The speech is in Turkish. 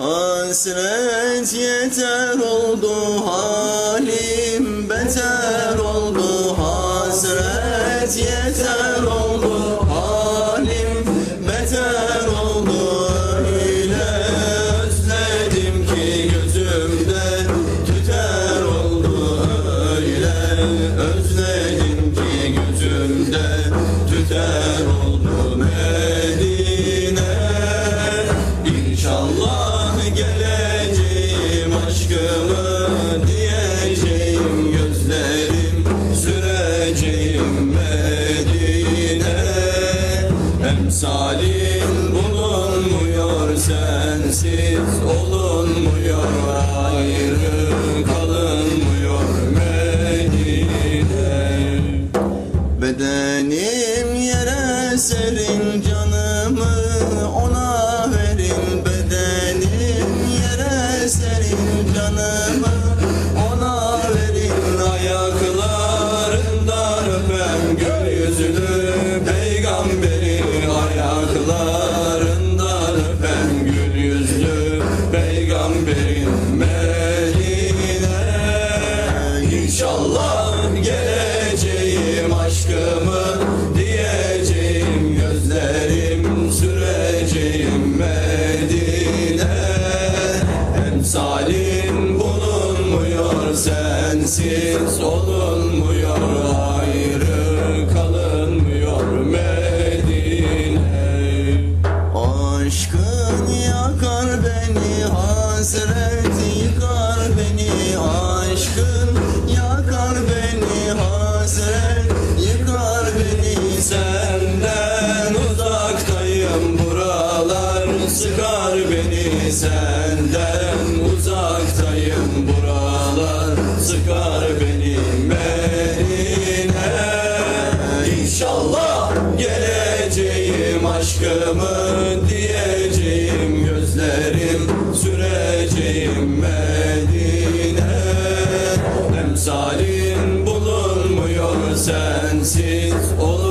Hasret yeter oldu halim beter oldu. Hasret yeter oldu halim beter oldu. Öyle özledim ki gözümde tüter oldu. Öyle özledim ki gözümde tüter oldu Emsalin bulunmuyor sensiz? Olunmuyor ayrı? Kalınmıyor Medine? Bedenim yere serin canımı ona verin. Bedenim yere serin canımı ona verin. Ayaklarından öpem gül Emsalin bulunmuyor sensiz olunmuyor ayrı kalınmıyor Medine. Aşkın yakar beni hasret yıkar senden uzaktayım. Buralar Sıkar beni Medine. İnşallah geleceğim aşkımı diyeceğim Gözlerim süreceğim Medine. Emsalin bulunmuyor sensiz olur.